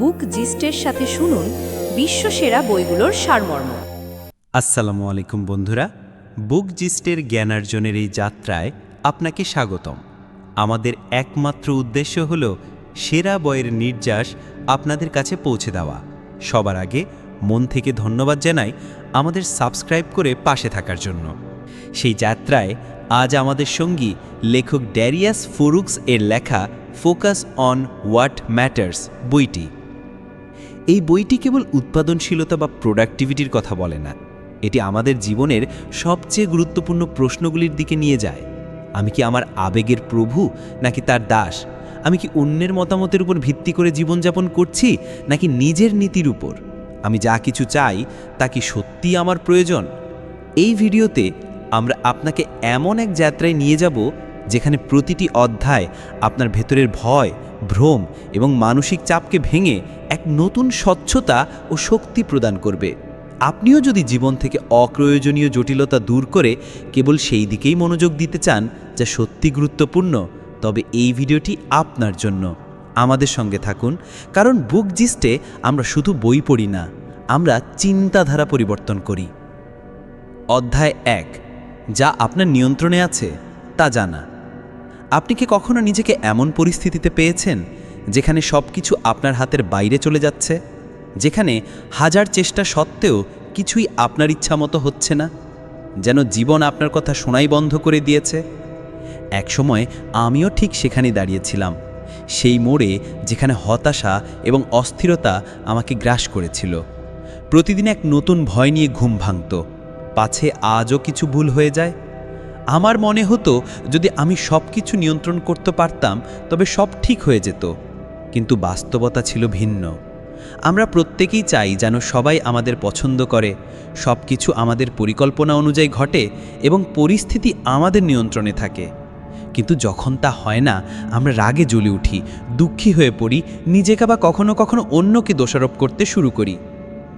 বুক জিস্টের সাথে শুনুন বিশ্বসেরা বইগুলোর সারমর্ম। আসসালামু আলাইকুম বন্ধুরা, বুক জিস্টের জ্ঞানার্জনের এই যাত্রায় আপনাকে স্বাগতম। আমাদের একমাত্র উদ্দেশ্য হল সেরা বইয়ের নির্যাস আপনাদের কাছে পৌঁছে দেওয়া। সবার আগে মন থেকে ধন্যবাদ জানাই আমাদের সাবস্ক্রাইব করে পাশে থাকার জন্য। সেই যাত্রায় আজ আমাদের সঙ্গী লেখক ড্যারিয়াস ফুরুক্স এর লেখা ফোকাস অন হোয়াট ম্যাটার্স বইটি। এই বইটি কেবল উৎপাদনশীলতা বা প্রোডাক্টিভিটির কথা বলে না। এটি আমাদের জীবনের সবচেয়ে গুরুত্বপূর্ণ প্রশ্নগুলির দিকে নিয়ে যায়। আমি কি আমার আবেগের প্রভু, নাকি তার দাস? আমি কি অন্যের মতামতের উপর ভিত্তি করে জীবনযাপন করছি, নাকি নিজের নীতির উপর? আমি যা কিছু চাই, তা কি সত্যিই আমার প্রয়োজন? এই ভিডিওতে আমরা আপনাকে এমন এক যাত্রায় নিয়ে যাব যেখানে প্রতিটি অধ্যায় আপনার ভেতরের ভয়, ভ্রম এবং মানসিক চাপকে ভেঙে এক নতুন স্বচ্ছতা ও শক্তি প্রদান করবে। আপনিও যদি জীবন থেকে অপ্রয়োজনীয় জটিলতা দূর করে কেবল সেই দিকেই মনোযোগ দিতে চান যা সত্যি গুরুত্বপূর্ণ, তবে এই ভিডিওটি আপনার জন্য। আমাদের সঙ্গে থাকুন, কারণ বুক জিস্টে আমরা শুধু বই পড়ি না, আমরা চিন্তাধারা পরিবর্তন করি। অধ্যায় এক, যা আপনার নিয়ন্ত্রণে আছে, তা জানা। আপনি কি কখনো নিজেকে এমন পরিস্থিতিতে পেয়েছেন যেখানে সব কিছু আপনার হাতের বাইরে চলে যাচ্ছে? যেখানে হাজার চেষ্টা সত্ত্বেও কিছুই আপনার ইচ্ছা মতো হচ্ছে না? যেন জীবন আপনার কথা শোনাই বন্ধ করে দিয়েছে? একসময় আমিও ঠিক সেখানে দাঁড়িয়েছিলাম। সেই মোড়ে যেখানে হতাশা এবং অস্থিরতা আমাকে গ্রাস করেছিল। প্রতিদিন এক নতুন ভয় নিয়ে ঘুম ভাঙত। পাছে আজও কিছু ভুল হয়ে যায়? আমার মনে হতো যদি আমি সব কিছু নিয়ন্ত্রণ করতে পারতাম, তবে সব ঠিক হয়ে যেত। কিন্তু বাস্তবতা ছিল ভিন্ন। আমরা প্রত্যেকেই চাই যেন সবাই আমাদের পছন্দ করে সব কিছু আমাদের পরিকল্পনা অনুযায়ী ঘটে এবং পরিস্থিতি আমাদের নিয়ন্ত্রণে থাকে। কিন্তু যখন তা হয় না, আমরা রাগে জ্বলে উঠি, দুঃখী হয়ে পড়ি, নিজেকে বা কখনো কখনো অন্যকে দোষারোপ করতে শুরু করি।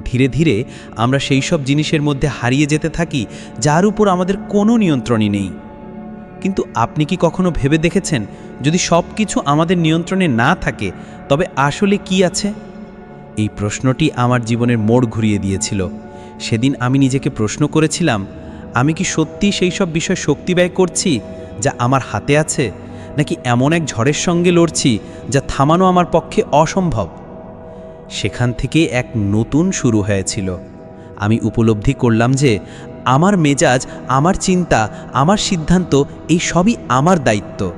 ধীরে ধীরে আমরা সেই সব জিনিসের মধ্যে হারিয়ে যেতে থাকি, যার উপর আমাদের কোনো নিয়ন্ত্রণই নেই। কিন্তু আপনি কি কখনো ভেবে দেখেছেন, যদি সব কিছু আমাদের নিয়ন্ত্রণে না থাকে, তবে আসলে কি আছে? এই প্রশ্নটি আমার জীবনের মোড় ঘুরিয়ে দিয়েছিল। সেদিন আমি নিজেকে প্রশ্ন করেছিলাম, আমি কি সত্যি সেই সব বিষয় শক্তি ব্যয় করছি, যা আমার হাতে আছে, নাকি এমন এক ঝড়ের সঙ্গে লড়ছি, যা থামানো আমার পক্ষে অসম্ভব? সেখান থেকে এক নতুন শুরু হয়েছিল। আমি উপলব্ধি করলাম যে, আমার মেজাজ, আমার চিন্তা, আমার সিদ্ধান্ত, এই সবই আমার দায়িত্ব।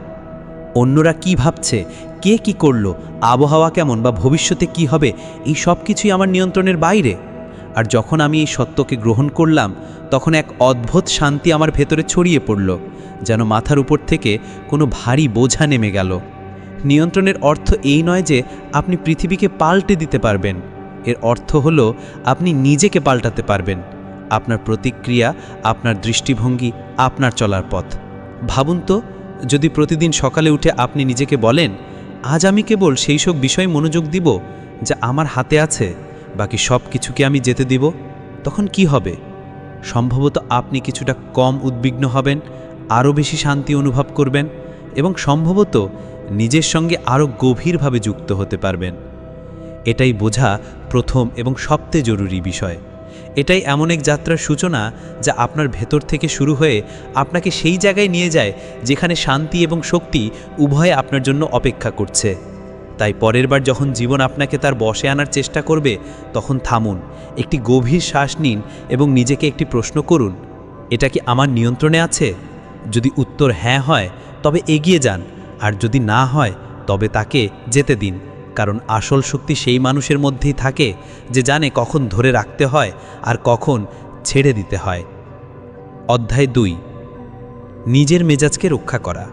অন্যরা কি ভাবছে, কে কি করল, আবহাওয়া কেমন বা ভবিষ্যতে কি হবে, এই সব কিছুই আমার নিয়ন্ত্রণের বাইরে। আর যখন আমি এই সত্যকে গ্রহণ করলাম, তখন এক অদ্ভুত শান্তি আমার ভেতরে ছড়িয়ে পড়ল, যেন মাথার উপর থেকে কোনো ভারী বোঝা নেমে গেল। নিয়ন্ত্রণের অর্থ এই নয় যে আপনি পৃথিবীকে পাল্টে দিতে পারবেন। এর অর্থ হল আপনি নিজেকে পাল্টাতে পারবেন। আপনার প্রতিক্রিয়া, আপনার দৃষ্টিভঙ্গি, আপনার চলার পথ। ভাবুন তো, যদি প্রতিদিন সকালে উঠে আপনি নিজেকে বলেন, আজ আমি কেবল সেই সব বিষয়ে মনোযোগ দিব যা আমার হাতে আছে, বাকি সব কিছুকে আমি যেতে দিব। তখন কি হবে? সম্ভবত আপনি কিছুটা কম উদ্বিগ্ন হবেন, আরও বেশি শান্তি অনুভব করবেন এবং সম্ভবত নিজের সঙ্গে আরও গভীরভাবে যুক্ত হতে পারবেন। এটাই বোঝা প্রথম এবং সবচেয়ে জরুরি বিষয়। এটাই এমন এক যাত্রার সূচনা যা আপনার ভেতর থেকে শুরু হয়ে আপনাকে সেই জায়গায় নিয়ে যায় যেখানে শান্তি এবং শক্তি উভয়ে আপনার জন্য অপেক্ষা করছে। তাই পরের বার যখন জীবন আপনাকে তার বসে আনার চেষ্টা করবে, তখন থামুন, একটি গভীর শ্বাস নিন এবং নিজেকে একটি প্রশ্ন করুন, এটা কি আমার নিয়ন্ত্রণে আছে? যদি উত্তর হ্যাঁ হয়, তবে এগিয়ে যান আর যদি না হয়, তবে তাকে যেতে দিন, কারণ আসল শক্তি সেই মানুষের মধ্যেই থাকে যে জানে কখন ধরে রাখতে হয় আর কখন ছেড়ে দিতে হয়। অধ্যায় দুই। নিজের মেজাজকে রক্ষা করা।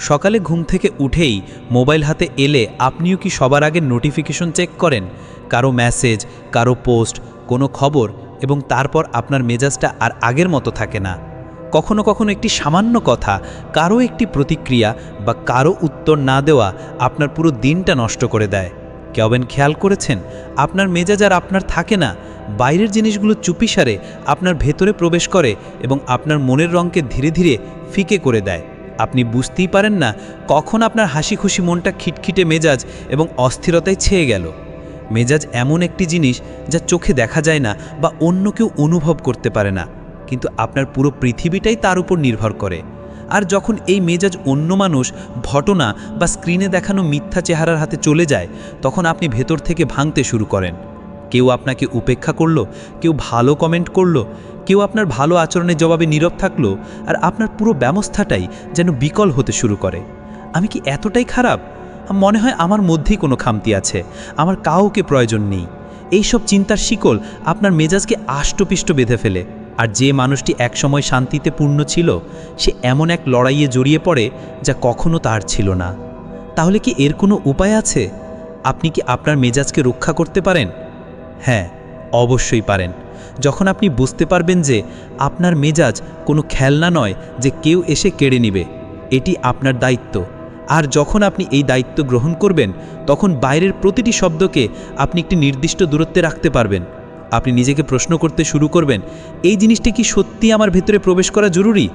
সকালে ঘুম থেকে উঠেই মোবাইল হাতে এলে আপনিও কি সবার আগে নোটিফিকেশন চেক করেন? কারও মেসেজ, কারও পোস্ট, কোনো খবর এবং তারপর আপনার মেজাজটা আর আগের মতো থাকে না। কখনো কখনো একটি সামান্য কথা কারও একটি প্রতিক্রিয়া বা কারও উত্তর না দেওয়া আপনার পুরো দিনটা নষ্ট করে দেয়। কেবেন খেয়াল করেছেন? আপনার মেজাজ আর আপনার থাকে না। বাইরের জিনিসগুলো চুপিসারে আপনার ভেতরে প্রবেশ করে এবং আপনার মনের রঙকে ধীরে ধীরে ফিকে করে দেয়। আপনি বুঝতেই পারেন না কখন আপনার হাসি খুশি মনটা খিটখিটে মেজাজ এবং অস্থিরতায় ছেয়ে গেল। মেজাজ এমন একটি জিনিস যা চোখে দেখা যায় না বা অন্য কেউ অনুভব করতে পারে না। কিন্তু আপনার পুরো পৃথিবীটাই তার উপর নির্ভর করে। আর যখন এই মেজাজ অন্য মানুষ ঘটনা বা স্ক্রিনে দেখানো মিথ্যা চেহারার হাতে চলে যায়, তখন আপনি ভেতর থেকে ভাঙতে শুরু করেন। কেউ আপনাকে উপেক্ষা করল, কেউ ভালো কমেন্ট করল, কেউ আপনার ভালো আচরণের জবাবে নীরব থাকল, আর আপনার পুরো ব্যবস্থাটাই যেন বিকল হতে শুরু করে। আমি কি এতটাই খারাপ? মনে হয় আমার মধ্যেই কোনো খামতি আছে, আমার কাউকে প্রয়োজন নেই। এইসব চিন্তার শিকল আপনার মেজাজকে আষ্টপিষ্ট বেঁধে ফেলে। আর যে মানুষটি একসময় শান্তিতে পূর্ণ ছিল, সে এমন এক লড়াইয়ে জড়িয়ে পড়ে যা কখনো তার ছিল না। তাহলে কি এর কোনো উপায় আছে? আপনি কি আপনার মেজাজকে রক্ষা করতে পারেন? হ্যাঁ অবশ্যই পারেন। যখন আপনি বুঝতে পারবেন যে আপনার মেজাজ কোনো খেলনা নয় যে কেউ এসে কেড়ে নিবে, এটি আপনার দায়িত্ব। আর যখন আপনি এই দায়িত্ব গ্রহণ করবেন, তখন বাইরের প্রতিটি শব্দকে আপনি একটি নির্দিষ্ট দূরত্বে রাখতে পারবেন। আপনি নিজেকে প্রশ্ন করতে শুরু করবেন, এই জিনিসটি কি সত্যি আমার ভেতরে প্রবেশ করা জরুরি?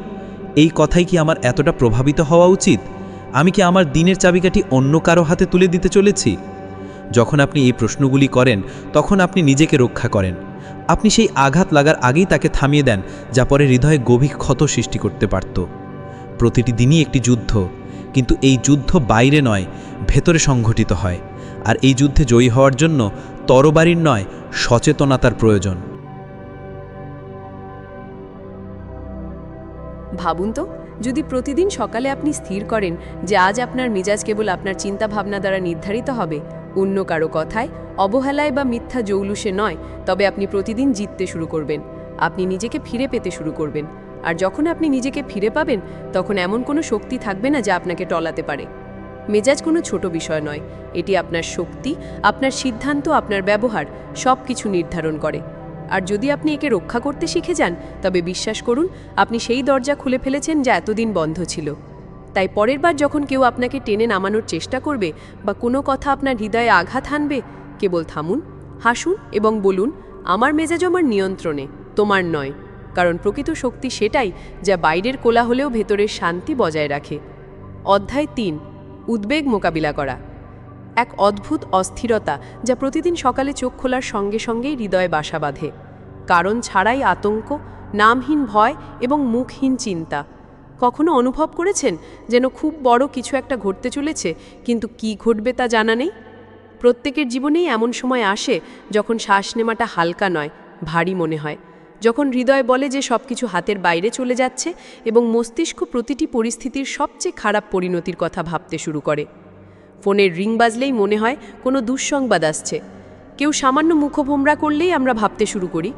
এই কথাই কি আমার এতটা প্রভাবিত হওয়া উচিত? আমি কি আমার দিনের চাবিকাঠি অন্য কারও হাতে তুলে দিতে চলেছি? যখন আপনি এই প্রশ্নগুলি করেন, তখন আপনি নিজেকে রক্ষা করেন। আপনি সেই আঘাত লাগার আগেই তাকে থামিয়ে দেন, যা পরে হৃদয়ে গভীর ক্ষত সৃষ্টি করতে পারত। প্রতিটি দিনই একটি যুদ্ধ, কিন্তু এই যুদ্ধ বাইরে নয়, ভেতরে সংঘটিত হয়। আর এই যুদ্ধে জয়ী হওয়ার জন্য তরবারির নয়, সচেতনতার প্রয়োজন। ভাবুন তো, যদি প্রতিদিন সকালে আপনি স্থির করেন যে আজ আপনার মেজাজ কেবল আপনার চিন্তা ভাবনা দ্বারা নির্ধারিত হবে, অন্য কারও কথায়, অবহেলায় বা মিথ্যা জৌলুসে নয়, তবে আপনি প্রতিদিন জিততে শুরু করবেন। আপনি নিজেকে ফিরে পেতে শুরু করবেন। আর যখন আপনি নিজেকে ফিরে পাবেন, তখন এমন কোনো শক্তি থাকবে না যা আপনাকে টলাতে পারে। মেজাজ কোনো ছোট বিষয় নয়। এটি আপনার শক্তি, আপনার সিদ্ধান্ত, আপনার ব্যবহার সব কিছু নির্ধারণ করে। আর যদি আপনি একে রক্ষা করতে শিখে যান, তবে বিশ্বাস করুন, আপনি সেই দরজা খুলে ফেলেছেন যা এতদিন বন্ধ ছিল। তাই পরের বার যখন কেউ আপনাকে টেনে নামানোর চেষ্টা করবে বা কোনো কথা আপনার হৃদয়ে আঘাত হানবে, কেবল থামুন, হাসুন এবং বলুন, আমার মেজাজ আমার নিয়ন্ত্রণে, তোমার নয়। কারণ প্রকৃত শক্তি সেটাই যা বাইরের কোলা হলেও ভেতরের শান্তি বজায় রাখে। অধ্যায় তিন উদ্বেগ মোকাবিলা করা। এক অদ্ভুত অস্থিরতা যা প্রতিদিন সকালে চোখ খোলার সঙ্গে সঙ্গেই হৃদয়ে বাসা বাঁধে। কারণ ছাড়াই আতঙ্ক, নামহীন ভয় এবং মুখহীন চিন্তা। কখনো অনুভব করেছেন যেন খুব বড় কিছু একটা ঘটতে চলেছে, কিন্তু কি ঘটবে তা জানা নেই? প্রত্যেকের জীবনেই এমন সময় আসে যখন শ্বাস নেওয়াটা হালকা নয়, ভারী মনে হয়। যখন হৃদয় বলে যে সব কিছু হাতের বাইরে চলে যাচ্ছে এবং মস্তিষ্ক প্রতিটি পরিস্থিতির সবচেয়ে খারাপ পরিণতির কথা ভাবতে শুরু করে। ফোনের রিং বাজলেই মনে হয় কোনো দুঃসংবাদ আসছে। কেউ সামান্য মুখভোমরা করলেই আমরা ভাবতে শুরু করি,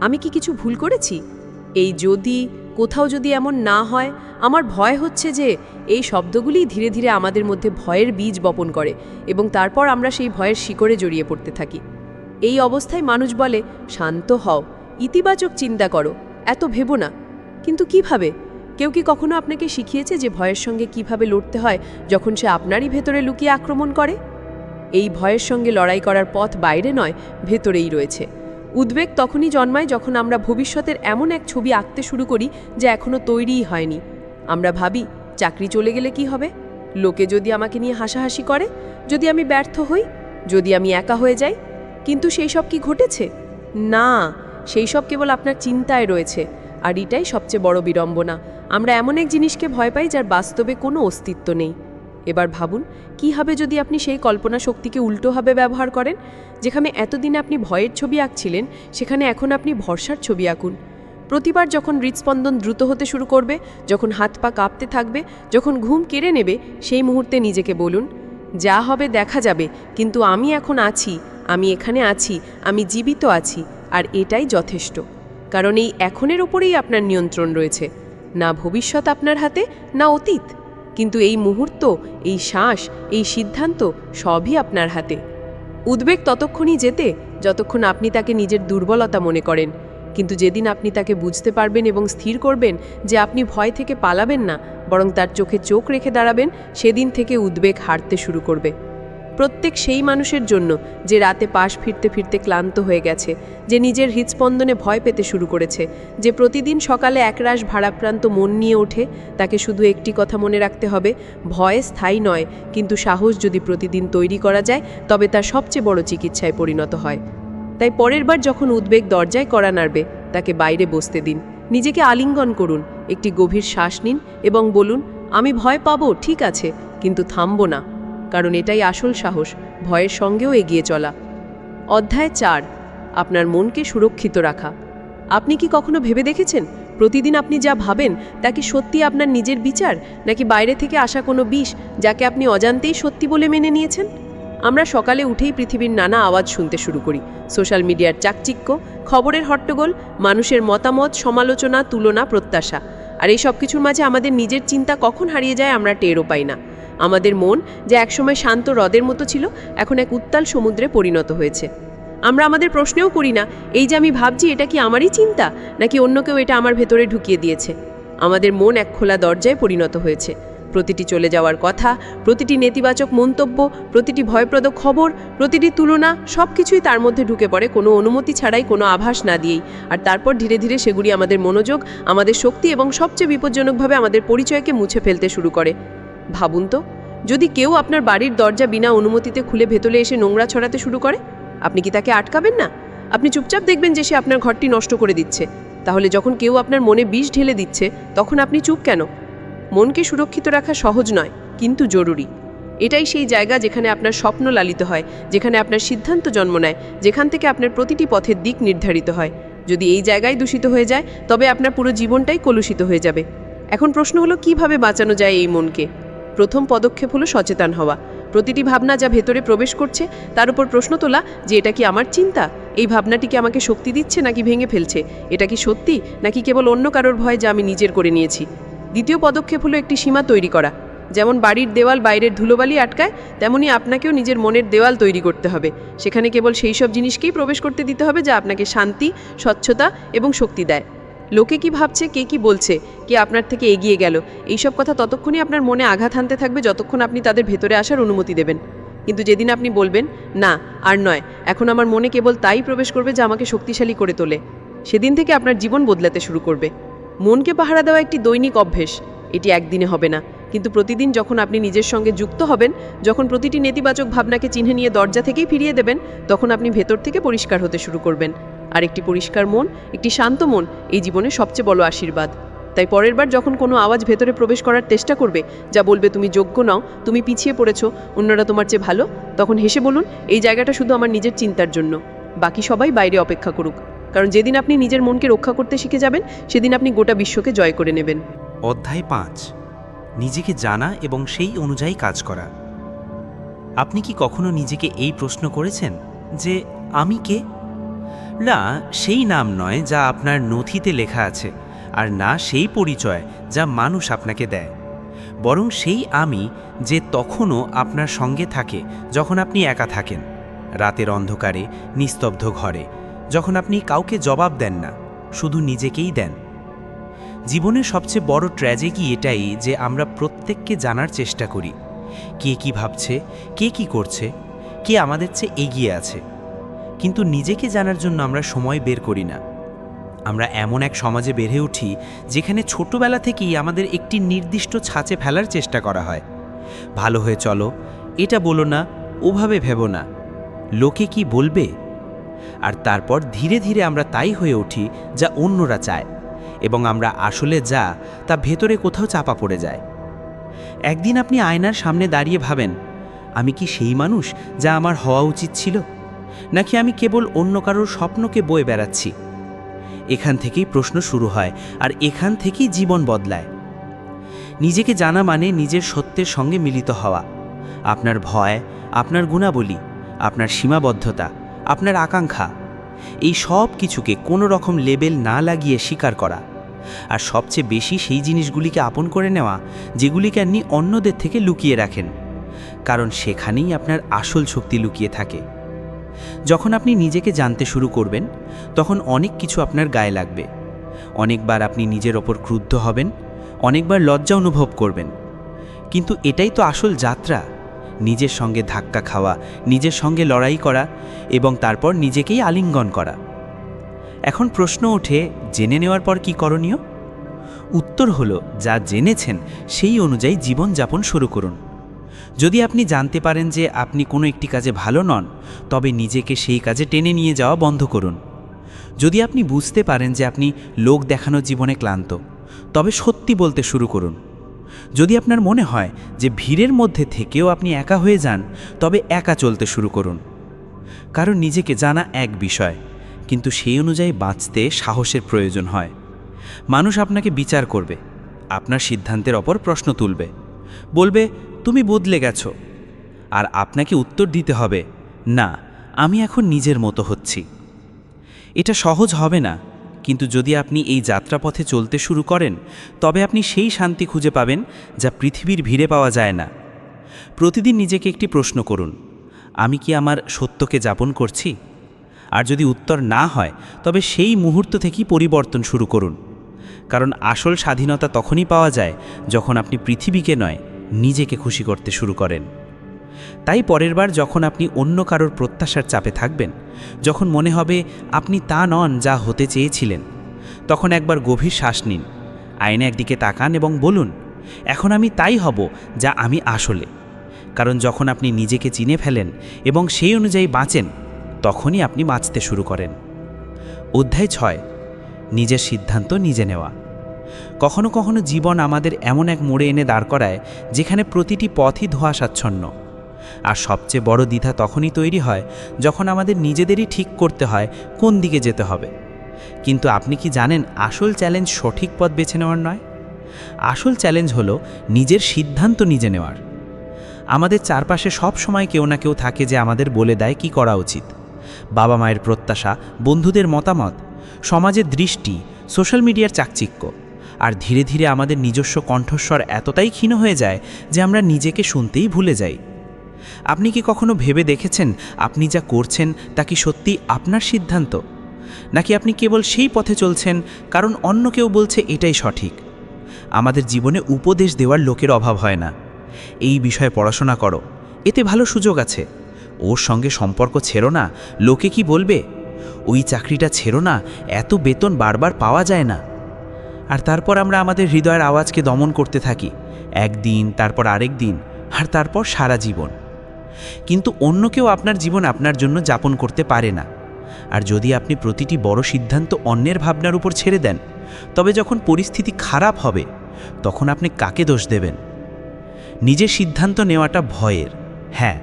আমি কি কিছু ভুল করেছি? এই যদি, কোথাও যদি এমন না হয়, আমার ভয় হচ্ছে যে এই শব্দগুলি ধীরে ধীরে আমাদের মধ্যে ভয়ের বীজ বপন করে এবং তারপর আমরা সেই ভয়ের শিকড়ে জড়িয়ে পড়তে থাকি। এই অবস্থায় মানুষ বলে, শান্ত হও। ইতিবাচক চিন্তা করো, এত ভেবো না। কিন্তু কীভাবে? কেউ কি কখনো আপনাকে শিখিয়েছে যে ভয়ের সঙ্গে কীভাবে লড়তে হয় যখন সে আপনারই ভেতরে লুকিয়ে আক্রমণ করে? এই ভয়ের সঙ্গে লড়াই করার পথ বাইরে নয়, ভেতরেই রয়েছে। উদ্বেগ তখনই জন্মায় যখন আমরা ভবিষ্যতের এমন এক ছবি আঁকতে শুরু করি যা এখনও তৈরিই হয়নি। আমরা ভাবি, চাকরি চলে গেলে কি হবে? লোকে যদি আমাকে নিয়ে হাসাহাসি করে, যদি আমি ব্যর্থ হই, যদি আমি একা হয়ে যাই, কিন্তু সেই সব কি ঘটেছে? না। সেই সব কেবল আপনার চিন্তায় রয়েছে। আর এটাই সবচেয়ে বড় বিড়ম্বনা। আমরা এমন এক জিনিসকে ভয় পাই যার বাস্তবে কোনো অস্তিত্ব নেই। এবার ভাবুন, কী হবে যদি আপনি সেই কল্পনা শক্তিকে উল্টোভাবে ব্যবহার করেন? যেখানে এতদিনে আপনি ভয়ের ছবি আঁকছিলেন, সেখানে এখন আপনি ভরসার ছবি আঁকুন। প্রতিবার যখন হৃদস্পন্দন দ্রুত হতে শুরু করবে, যখন হাত পা কাঁপতে থাকবে, যখন ঘুম কেড়ে নেবে, সেই মুহূর্তে নিজেকে বলুন, যা হবে দেখা যাবে, কিন্তু আমি এখন আছি, আমি এখানে আছি, আমি জীবিত আছি। আর এটাই যথেষ্ট, কারণ এই এখনের ওপরেই আপনার নিয়ন্ত্রণ রয়েছে, না ভবিষ্যৎ আপনার হাতে, না অতীত। কিন্তু এই মুহূর্ত, এই শ্বাস, এই সিদ্ধান্ত সবই আপনার হাতে। উদ্বেগ ততক্ষণই যেতে, যতক্ষণ আপনি তাকে নিজের দুর্বলতা মনে করেন। কিন্তু যেদিন আপনি তাকে বুঝতে পারবেন এবং স্থির করবেন যে আপনি ভয় থেকে পালাবেন না, বরং তার চোখে চোখ রেখে দাঁড়াবেন, সেদিন থেকে উদ্বেগ হারতে শুরু করবে। প্রত্যেক সেই মানুষের জন্য যে রাতে পাশ ফিরতে ফিরতে ক্লান্ত হয়ে গেছে, যে নিজের হৃৎস্পন্দনে ভয় পেতে শুরু করেছে, যে প্রতিদিন সকালে একরাশ ভাড়াপ্রান্ত মন নিয়ে ওঠে, তাকে শুধু একটি কথা মনে রাখতে হবে, ভয় স্থায়ী নয়, কিন্তু সাহস যদি প্রতিদিন তৈরি করা যায়, তবে তা সবচেয়ে বড় চিকিৎসায় পরিণত হয়। তাই পরের বার যখন উদ্বেগ দরজায় করা নাড়বে, তাকে বাইরে বসতে দিন। নিজেকে আলিঙ্গন করুন, একটি গভীর শ্বাস নিন এবং বলুন, আমি ভয় পাবো, ঠিক আছে, কিন্তু থামবো না। কারণ এটাই আসল সাহস, ভয়ের সঙ্গেও এগিয়ে চলা। অধ্যায় চার, আপনার মনকে সুরক্ষিত রাখা। আপনি কি কখনো ভেবে দেখেছেন? প্রতিদিন আপনি যা ভাবেন, তা কি সত্যি আপনার নিজের বিচার, নাকি বাইরে থেকে আসা কোনো বিষ, যাকে আপনি অজান্তেই সত্যি বলে মেনে নিয়েছেন? আমরা সকালে উঠেই পৃথিবীর নানা আওয়াজ শুনতে শুরু করি। সোশ্যাল মিডিয়ার চাকচিক্য, খবরের হট্টগোল, মানুষের মতামত, সমালোচনা, তুলনা, প্রত্যাশা। আর এই সব কিছুর মাঝে আমাদের নিজের চিন্তা কখন হারিয়ে যায় আমরা টেরও পাই না। আমাদের মন যা একসময় শান্ত হ্রদের মতো ছিল, এখন এক উত্তাল সমুদ্রে পরিণত হয়েছে। আমরা আমাদের প্রশ্নেও করি না, এই যে আমি ভাবছি এটা কি আমারই চিন্তা, নাকি অন্য কেউ এটা আমার ভেতরে ঢুকিয়ে দিয়েছে? আমাদের মন এক খোলা দরজায় পরিণত হয়েছে। প্রতিটি চলে যাওয়ার কথা, প্রতিটি নেতিবাচক মন্তব্য, প্রতিটি ভয়প্রদ খবর, প্রতিটি তুলনা সব কিছুই তার মধ্যে ঢুকে পড়ে কোনো অনুমতি ছাড়াই, কোনো আভাস না দিয়েই। আর তারপর ধীরে ধীরে সেগুলি আমাদের মনোযোগ, আমাদের শক্তি এবং সবচেয়ে বিপজ্জনকভাবে আমাদের পরিচয়কে মুছে ফেলতে শুরু করে। ভাবুন তো, যদি কেউ আপনার বাড়ির দরজা বিনা অনুমতিতে খুলে ভেতরে এসে নোংরা ছড়াতে শুরু করে, আপনি কি তাকে আটকাবেন না? আপনি চুপচাপ দেখবেন যে সে আপনার ঘরটি নষ্ট করে দিচ্ছে। তাহলে যখন কেউ আপনার মনে বিষ ঢেলে দিচ্ছে, তখন আপনি চুপ কেন? মনকে সুরক্ষিত রাখা সহজ নয়, কিন্তু জরুরি। এটাই সেই জায়গা যেখানে আপনার স্বপ্ন লালিত হয়, যেখানে আপনার সিদ্ধান্ত জন্ম নেয়, যেখান থেকে আপনার প্রতিটি পথের দিক নির্ধারিত হয়। যদি এই জায়গায় দূষিত হয়ে যায়, তবে আপনার পুরো জীবনটাই কলুষিত হয়ে যাবে। এখন প্রশ্ন হলো, কীভাবে বাঁচানো যায় এই মনকে? প্রথম পদক্ষেপ হলো সচেতন হওয়া। প্রতিটি ভাবনা যা ভেতরে প্রবেশ করছে, তার উপর প্রশ্ন তোলা, যে এটা কি আমার চিন্তা? এই ভাবনাটি কি আমাকে শক্তি দিচ্ছে নাকি ভেঙে ফেলছে? এটা কি সত্যি? নাকি কেবল অন্য কারোর ভয় যা আমি নিজের করে নিয়েছি? দ্বিতীয় পদক্ষেপ হলো একটি সীমা তৈরি করা। যেমন বাড়ির দেওয়াল বাইরের ধুলোবালি আটকায়, তেমনি আপনাকেও নিজের মনের দেওয়াল তৈরি করতে হবে। সেখানে কেবল সেই সব জিনিসকেই প্রবেশ করতে দিতে হবে যা আপনাকে শান্তি, স্বচ্ছতা এবং শক্তি দেয়। লোকে কি ভাবছে, কে কি বলছে, কে আপনার থেকে এগিয়ে গেল, এইসব কথা ততক্ষণই আপনার মনে আঘাত হানতে থাকবে যতক্ষণ আপনি তাদের ভেতরে আসার অনুমতি দেবেন। কিন্তু যেদিন আপনি বলবেন, না, আর নয়, এখন আমার মনে কেবল তাই প্রবেশ করবে যা আমাকে শক্তিশালী করে তোলে, সেদিন থেকে আপনার জীবন বদলাতে শুরু করবে। মনকে পাহারা দেওয়া একটি দৈনিক অভ্যেস, এটি একদিনে হবে না। কিন্তু প্রতিদিন যখন আপনি নিজের সঙ্গে যুক্ত হবেন, যখন প্রতিটি নেতিবাচক ভাবনাকে চিহ্নে নিয়ে দরজা থেকেই ফিরিয়ে দেবেন, তখন আপনি ভেতর থেকে পরিষ্কার হতে শুরু করবেন। আর একটি পরিষ্কার মন, একটি শান্ত মন, এই জীবনের সবচেয়ে বড় আশীর্বাদ। তাই পরের বার যখন কোনো আওয়াজ ভেতরে প্রবেশ করার চেষ্টা করবে, যা বলবে, তুমি যোগ্য নাও, তুমি পিছিয়ে পড়েছো, অন্যরা তোমার চেয়ে ভালো, তখন হেসে বলুন, এই জায়গাটা শুধু আমার নিজের চিন্তার জন্য। বাকি সবাই বাইরে অপেক্ষা করুক। কারণ যেদিন আপনি নিজের মনকে রক্ষা করতে শিখে যাবেন, সেদিন আপনি গোটা বিশ্বকে জয় করে নেবেন। অধ্যায় পাঁচ। নিজেকে জানা এবং সেই অনুযায়ী কাজ করা। আপনি কি কখনো নিজেকে এই প্রশ্ন করেছেন যে, আমি কে? না, সেই নাম নয় যা আপনার নথিতে লেখা আছে, আর না সেই পরিচয় যা মানুষ আপনাকে দেয়। বরং সেই আমি যে তখনও আপনার সঙ্গে থাকে যখন আপনি একা থাকেন, রাতের অন্ধকারে, নিস্তব্ধ ঘরে, যখন আপনি কাউকে জবাব দেন না, শুধু নিজেকেই দেন। জীবনের সবচেয়ে বড় ট্র্যাজেডি এটাই যে আমরা প্রত্যেককে জানার চেষ্টা করি, কে কি ভাবছে, কে কি করছে, কে আমাদের চেয়ে এগিয়ে আছে। কিন্তু নিজেকে জানার জন্য আমরা সময় বের করি না। আমরা এমন এক সমাজে বেড়ে উঠি, যেখানে ছোটবেলা থেকেই আমাদের একটি নির্দিষ্ট ছাঁচে ফেলার চেষ্টা করা হয়। ভালো হয়ে চলো, এটা বলো না, ওভাবে ভেবো না। লোকে কি বলবে? আর তারপর ধীরে ধীরে আমরা তাই হয়ে উঠি, যা অন্যরা চায়, এবং আমরা আসলে যা, তা ভেতরে কোথাও চাপা পড়ে যায়। একদিন আপনি আয়নার সামনে দাঁড়িয়ে ভাবেন, আমি কি সেই মানুষ, যা আমার হওয়া উচিত ছিল? নাকি আমি কেবল অন্য কারোর স্বপ্নকে বয়ে বেড়াচ্ছি? এখান থেকেই প্রশ্ন শুরু হয়, আর এখান থেকেই জীবন বদলায়। নিজেকে জানা মানে নিজের সত্যের সঙ্গে মিলিত হওয়া। আপনার ভয়, আপনার গুণাবলী, আপনার সীমাবদ্ধতা, আপনার আকাঙ্ক্ষা, এই সব কিছুকে কোনো রকম লেবেল না লাগিয়ে স্বীকার করা। আর সবচেয়ে বেশি সেই জিনিসগুলিকে আপন করে নেওয়া, যেগুলিকে আপনি অন্যদের থেকে লুকিয়ে রাখেন। কারণ সেখানেই আপনার আসল শক্তি লুকিয়ে থাকে। যখন আপনি নিজেকে জানতে শুরু করবেন, তখন অনেক কিছু আপনার গায়ে লাগবে। অনেকবার আপনি নিজের ওপর ক্রুদ্ধ হবেন, অনেকবার লজ্জা অনুভব করবেন। কিন্তু এটাই তো আসল যাত্রা। নিজের সঙ্গে ধাক্কা খাওয়া, নিজের সঙ্গে লড়াই করা এবং তারপর নিজেকেই আলিঙ্গন করা। এখন প্রশ্ন ওঠে, জেনে নেওয়ার পর কি করণীয়? উত্তর হলো, যা জেনেছেন, সেই অনুযায়ী জীবনযাপন শুরু করুন। যদি আপনি জানতে পারেন যে আপনি কোনো একটি কাজে ভালো নন, তবে নিজেকে সেই কাজে টেনে নিয়ে যাওয়া বন্ধ করুন। যদি আপনি বুঝতে পারেন যে আপনি লোক দেখানো জীবনে ক্লান্ত, তবে সত্যি বলতে শুরু করুন। যদি আপনার মনে হয় যে ভিড়ের মধ্যে থেকেও আপনি একা হয়ে যান, তবে একা চলতে শুরু করুন। কারণ নিজেকে জানা এক বিষয়, কিন্তু সেই অনুযায়ী বাঁচতে সাহসের প্রয়োজন হয়। মানুষ আপনাকে বিচার করবে, আপনার সিদ্ধান্তের ওপর প্রশ্ন তুলবে। বলবে তুমি বদলে গেছো। আর আপনাকে উত্তর দিতে হবে, না, আমি এখন নিজের মতো হচ্ছি। এটা সহজ হবে না, কিন্তু যদি আপনি এই যাত্রাপথে চলতে শুরু করেন, তবে আপনি সেই শান্তি খুঁজে পাবেন যা পৃথিবীর ভিড়ে পাওয়া যায় না। প্রতিদিন নিজেকে একটি প্রশ্ন করুন, আমি কি আমার সত্যকে যাপন করছি? আর যদি উত্তর না হয়, তবে সেই মুহূর্ত থেকেই পরিবর্তন শুরু করুন। কারণ আসল স্বাধীনতা তখনই পাওয়া যায় যখন আপনি পৃথিবীকে নয় নিজেকে খুশি করতে শুরু করেন। তাই পরের বার যখন আপনি অন্য কারোর প্রত্যাশার চাপে থাকবেন, যখন মনে হবে আপনি তা নন যা হতে চেয়েছিলেন, তখন একবার গভীর শ্বাস নিন আয়নে একদিকে তাকান এবং বলুন, এখন আমি তাই হব যা আমি আসলে। কারণ যখন আপনি নিজেকে চিনে ফেলেন এবং সেই অনুযায়ী বাঁচেন, তখনই আপনি বাঁচতে শুরু করেন। অধ্যায় ছয়, নিজের সিদ্ধান্ত নিজে নেওয়া। কখনো কখনো জীবন আমাদের এমন এক মোড়ে এনে দাঁড় করায়, যেখানে প্রতিটি পথই ধোঁয়াশাচ্ছন্ন। আর সবচেয়ে বড় দ্বিধা তখনই তৈরি হয়, যখন আমাদের নিজেদেরই ঠিক করতে হয়, কোন দিকে যেতে হবে। কিন্তু আপনি কি জানেন আসল চ্যালেঞ্জ সঠিক পথ বেছে নেওয়ার নয়? আসল চ্যালেঞ্জ হলো নিজের সিদ্ধান্ত নিজে নেওয়ার। আমাদের চারপাশে সব সময় কেউ না কেউ থাকে যে আমাদের বলে দেয় কি করা উচিত। বাবা মায়ের প্রত্যাশা, বন্ধুদের মতামত, সমাজের দৃষ্টি, সোশ্যাল মিডিয়ার চাকচিক্য। আর ধীরে ধীরে আমাদের নিজস্ব কণ্ঠস্বর এতটাই ক্ষীণ হয়ে যায় যে আমরা নিজেকে শুনতেই ভুলে যাই। আপনি কি কখনো ভেবে দেখেছেন আপনি যা করছেন তা কি সত্যি আপনার সিদ্ধান্ত? নাকি আপনি কেবল সেই পথে চলছেন কারণ অন্য কেউ বলছে এটাই সঠিক? আমাদের জীবনে উপদেশ দেওয়ার লোকের অভাব হয় না। এই বিষয়ে পড়াশোনা করো, এতে ভালো সুযোগ আছে। ওর সঙ্গে সম্পর্ক ছেড়ো না, লোকে কি বলবে? ওই চাকরিটা ছেড়ো না, এত বেতন বারবার পাওয়া যায় না। আর তারপর আমরা আমাদের হৃদয়ের আওয়াজকে দমন করতে থাকি। একদিন, তারপর আরেক দিন, আর তারপর সারা জীবন। কিন্তু অন্য কেউ আপনার জীবন আপনার জন্য যাপন করতে পারে না। আর যদি আপনি প্রতিটি বড় সিদ্ধান্ত অন্যের ভাবনার উপর ছেড়ে দেন, তবে যখন পরিস্থিতি খারাপ হবে, তখন আপনি কাকে দোষ দেবেন? নিজের সিদ্ধান্ত নেওয়াটা ভয়ের হ্যাঁ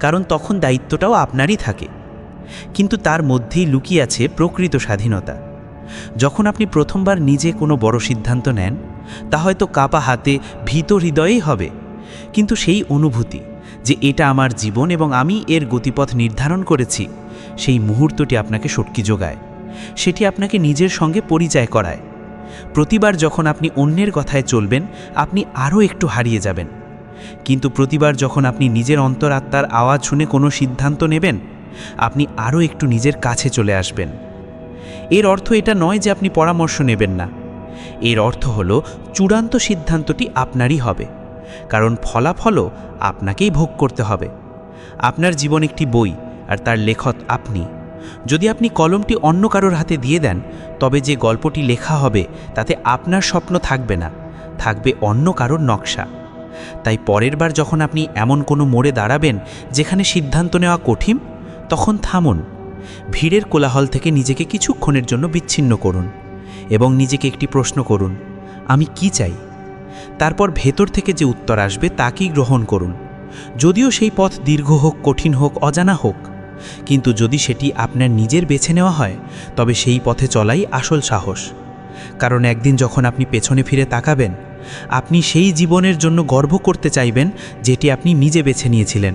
কারণ তখন দায়িত্বটাও আপনারই থাকে। কিন্তু তার মধ্যেই লুকিয়ে আছে প্রকৃত স্বাধীনতা। যখন আপনি প্রথমবার নিজে কোনো বড় সিদ্ধান্ত নেন, তা হয়তো কাপা হাতে ভীত হৃদয়েই হবে। কিন্তু সেই অনুভূতি যে এটা আমার জীবন এবং আমি এর গতিপথ নির্ধারণ করেছি, সেই মুহূর্তটি আপনাকে শক্তি যোগায়। সেটি আপনাকে নিজের সঙ্গে পরিচয় করায়। প্রতিবার যখন আপনি অন্যের কথায় চলবেন, আপনি আরও একটু হারিয়ে যাবেন। কিন্তু প্রতিবার যখন আপনি নিজের অন্তরাত্মার আওয়াজ শুনে কোনো সিদ্ধান্ত নেবেন, আপনি আরও একটু নিজের কাছে চলে আসবেন। এর অর্থ এটা নয় যে আপনি পরামর্শ নেবেন না। এর অর্থ হলো, চূড়ান্ত সিদ্ধান্তটি আপনারই হবে। কারণ ফলাফলও আপনাকেই ভোগ করতে হবে। আপনার জীবন একটি বই, আর তার লেখক আপনি। যদি আপনি কলমটি অন্য কারোর হাতে দিয়ে দেন, তবে যে গল্পটি লেখা হবে, তাতে আপনার স্বপ্ন থাকবে না, থাকবে অন্য কারোর নকশা। তাই পরের বার যখন আপনি এমন কোনো মোড়ে দাঁড়াবেন, যেখানে সিদ্ধান্ত নেওয়া কঠিন, তখন থামুন। ভিড়ের কোলাহল থেকে নিজেকে কিছুক্ষণের জন্য বিচ্ছিন্ন করুন এবং নিজেকে একটি প্রশ্ন করুন, আমি কি চাই? তারপর ভেতর থেকে যে উত্তর আসবে তাকেই গ্রহণ করুন। যদিও সেই পথ দীর্ঘ হোক, কঠিন হোক, অজানা হোক, কিন্তু যদি সেটি আপনার নিজের বেছে নেওয়া হয়, তবে সেই পথে চলাই আসল সাহস। কারণ একদিন যখন আপনি পেছনে ফিরে তাকাবেন, আপনি সেই জীবনের জন্য গর্ব করতে চাইবেন যেটি আপনি নিজে বেছে নিয়েছিলেন।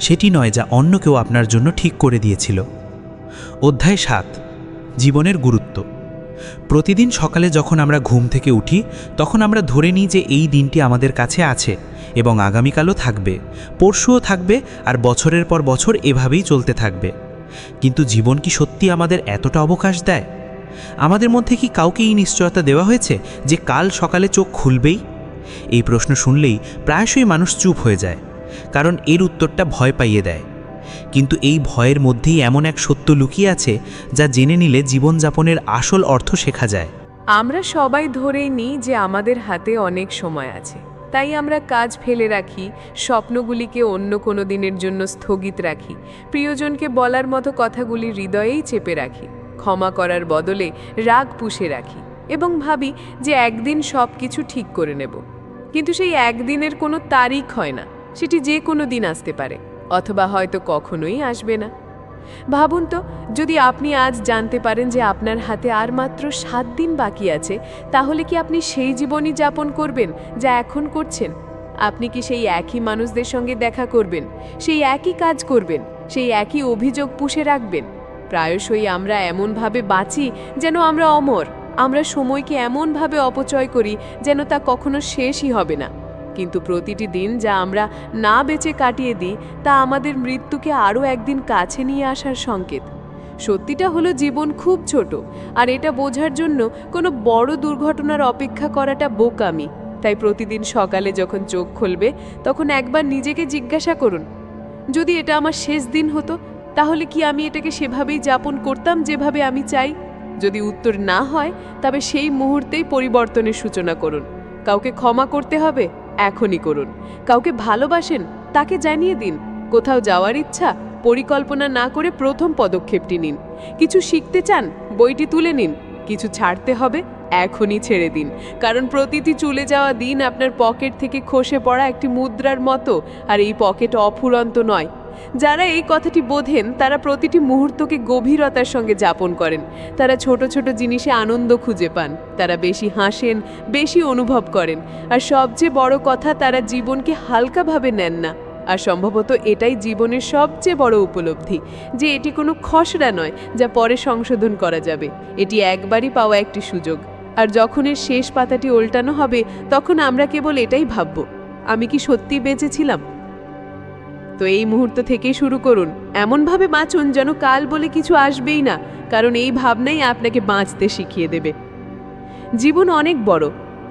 সেটি নয় যা অন্য কেউ আপনার জন্য ঠিক করে দিয়েছিল। অধ্যায় সাত, জীবনের গুরুত্ব। প্রতিদিন সকালে যখন আমরা ঘুম থেকে উঠি, তখন আমরা ধরে নিই যে এই দিনটি আমাদের কাছে আছে এবং আগামীকালও থাকবে, পরশুও থাকবে আর বছরের পর বছর এভাবেই চলতে থাকবে। কিন্তু জীবন কি সত্যি আমাদের এতটা অবকাশ দেয়? আমাদের মধ্যে কি কাউকে এই নিশ্চয়তা দেওয়া হয়েছে যে কাল সকালে চোখ খুলবেই? এই প্রশ্ন শুনলেই প্রায়শই মানুষ চুপ হয়ে যায়, কারণ এর উত্তরটা ভয় পাইয়ে দেয়। কিন্তু এই ভয়ের মধ্যেই এমন এক সত্য লুকিয়ে আছে যা জেনে নিলে জীবনযাপনের আসল অর্থ শেখা যায়। আমরা সবাই ধরেই নিই যে আমাদের হাতে অনেক সময় আছে। তাই আমরা কাজ ফেলে রাখি, স্বপ্নগুলিকে অন্য কোনো দিনের জন্য স্থগিত রাখি, প্রিয়জনকে বলার মতো কথাগুলি হৃদয়েই চেপে রাখি, ক্ষমা করার বদলে রাগ পুষে রাখি এবং ভাবি যে একদিন সব কিছু ঠিক করে নেব। কিন্তু সেই একদিনের কোনো তারিখ হয় না, সেটি যে কোনো দিন আসতে পারে। অথবা হয়তো কখনোই আসবে না। ভাবুন তো, যদি আপনি আজ জানতে পারেন যে আপনার হাতে আর মাত্র সাত দিন বাকি আছে, তাহলে কি আপনি সেই জীবনই যাপন করবেন যা এখন করছেন? আপনি কি সেই একই মানুষদের সঙ্গে দেখা করবেন, সেই একই কাজ করবেন, সেই একই অভিযোগ পুষে রাখবেন? প্রায়শই আমরা এমনভাবে বাঁচি যেন আমরা অমর, আমরা সময়কে এমনভাবে অপচয় করি যেন তা কখনো শেষই হবে না। কিন্তু প্রতিটি দিন যা আমরা না বেঁচে কাটিয়ে দিই, তা আমাদের মৃত্যুকে আরও একদিন কাছে নিয়ে আসার সংকেত। সত্যিটা হলো জীবন খুব ছোট, আর এটা বোঝার জন্য কোনো বড় দুর্ঘটনার অপেক্ষা করাটা বোকামি। তাই প্রতিদিন সকালে যখন চোখ খুলবে, তখন একবার নিজেকে জিজ্ঞাসা করুন, যদি এটা আমার শেষ দিন হতো, তাহলে কি আমি এটাকে সেভাবেই যাপন করতাম যেভাবে আমি চাই? যদি উত্তর না হয়, তবে সেই মুহূর্তেই পরিবর্তনের সূচনা করুন। কাউকে ক্ষমা করতে হবে? এখনই করুন। কাউকে ভালোবাসেন, তাকে জানিয়ে দিন। কোথাও যাওয়ার ইচ্ছা, পরিকল্পনা না করে প্রথম পদক্ষেপটি নিন। কিছু শিখতে চান, বইটি তুলে নিন। কিছু ছাড়তে হবে, এখনই ছেড়ে দিন। কারণ প্রতিটি চলে যাওয়া দিন আপনার পকেট থেকে খসে পড়া একটি মুদ্রার মতো। আর এই পকেট অফুরন্ত নয় যারা এই কথাটি বোঝেন, তারা প্রতিটি মুহূর্তকে গভীরতার সঙ্গে যাপন করেন। তারা ছোট ছোট জিনিসে আনন্দ খুঁজে পান, তারা বেশি হাসেন, বেশি অনুভব করেন, আর সবচেয়ে বড় কথা তারা জীবনকে হালকাভাবে নেন না। আর সম্ভবত এটাই জীবনের সবচেয়ে বড় উপলব্ধি, যে এটি কোনো খসড়া নয়, যা পরে সংশোধন করা যাবে। এটি একবারই পাওয়া একটি সুযোগ। আর যখন এর শেষ পাতাটি উল্টানো হবে, তখন আমরা কেবল এটাই ভাবব, আমি কি সত্যি বেঁচেছিলাম তো এই মুহূর্ত থেকেই শুরু করুন। এমনভাবে বাঁচুন যেন কাল বলে কিছু আসবেই না, কারণ এই ভাবনাই আপনাকে বাঁচতে শিখিয়ে দেবে। জীবন অনেক বড়,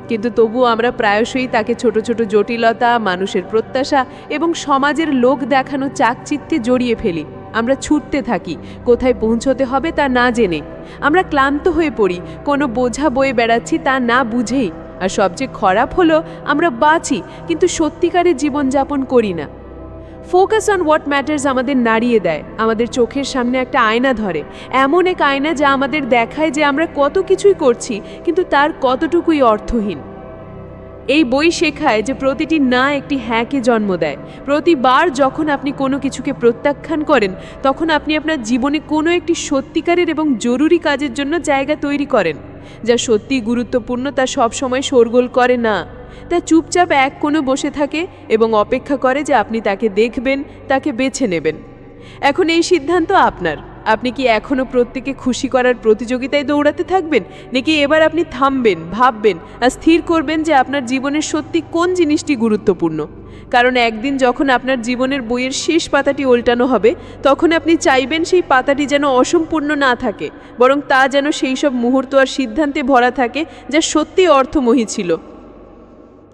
কিন্তু তবুও আমরা প্রায়শই তাকে ছোট ছোট জটিলতা, মানুষের প্রত্যাশা এবং সমাজের লোক দেখানো চাকচিত্যে জড়িয়ে ফেলি। আমরা ছুটতে থাকি, কোথায় পৌঁছতে হবে তা না জেনে। আমরা ক্লান্ত হয়ে পড়ি, কোনো বোঝা বয়ে বেড়াচ্ছি তা না বুঝেই। আর সবচেয়ে খারাপ হলো, আমরা বাঁচি, কিন্তু সত্যিকারের জীবনযাপন করি না। ফোকাস অন হোয়াট ম্যাটার্স আমাদের নাড়িয়ে দেয়, আমাদের চোখের সামনে একটা আয়না ধরে। এমন এক আয়না যা আমাদের দেখায় যে আমরা কত কিছুই করছি, কিন্তু তার কতটুকুই অর্থহীন। এই বই শেখায় যে প্রতিটি না একটি হ্যাঁকে জন্ম দেয়। প্রতিবার যখন আপনি কোনো কিছুকে প্রত্যাখ্যান করেন, তখন আপনি আপনার জীবনে কোনো একটি সত্যিকারের এবং জরুরি কাজের জন্য জায়গা তৈরি করেন, যা সত্যিই গুরুত্বপূর্ণ তা সবসময় শোরগোল করে না। তা চুপচাপ এক কোনো বসে থাকে এবং অপেক্ষা করে যে আপনি তাকে দেখবেন, তাকে বেছে নেবেন। এখন এই সিদ্ধান্ত আপনার। আপনি কি এখনও প্রত্যেকে খুশি করার প্রতিযোগিতায় দৌড়াতে থাকবেন? নাকি এবার আপনি থামবেন, ভাববেন আর স্থির করবেন যে আপনার জীবনের সত্যি কোন জিনিসটি গুরুত্বপূর্ণ? কারণ একদিন যখন আপনার জীবনের বইয়ের শেষ পাতাটি উল্টানো হবে, তখন আপনি চাইবেন সেই পাতাটি যেন অসম্পূর্ণ না থাকে, বরং তা যেন সেই সব মুহূর্ত আর সিদ্ধান্তে ভরা থাকে যা সত্যি অর্থমহী ছিল।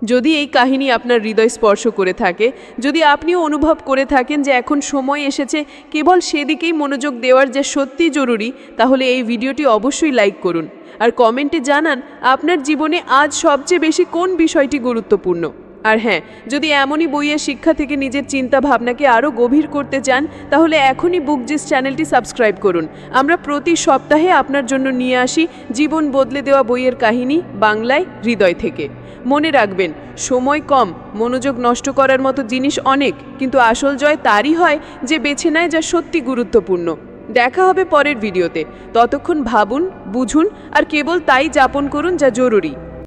যদি এই কাহিনী আপনার হৃদয় স্পর্শ করে থাকে, যদি আপনিও অনুভব করে থাকেন যে এখন সময় এসেছে, কেবল সেদিকেই মনোযোগ দেওয়ার যে সত্যি জরুরি, তাহলে এই ভিডিওটি অবশ্যই লাইক করুন। আর কমেন্টে জানান, আপনার জীবনে আজ সবচেয়ে বেশি কোন বিষয়টি গুরুত্বপূর্ণ। আর হ্যাঁ যদি এমনই বইয়ের শিক্ষা থেকে নিজের চিন্তা ভাবনাকে আরও গভীর করতে চান, তাহলে এখনই বুকজিস চ্যানেলটি সাবস্ক্রাইব করুন। আমরা প্রতি সপ্তাহে আপনার জন্য নিয়ে আসি জীবন বদলে দেওয়া বইয়ের কাহিনী বাংলায় হৃদয় থেকে। মনে রাখবেন, সময় কম, মনোযোগ নষ্ট করার মতো জিনিস অনেক, কিন্তু আসল জয় তারই হয় যে বেছে নেয় যা সত্যি গুরুত্বপূর্ণ। দেখা হবে পরের ভিডিওতে। ততক্ষণ ভাবুন, বুঝুন, আর কেবল তাই যাপন করুন যা জরুরি।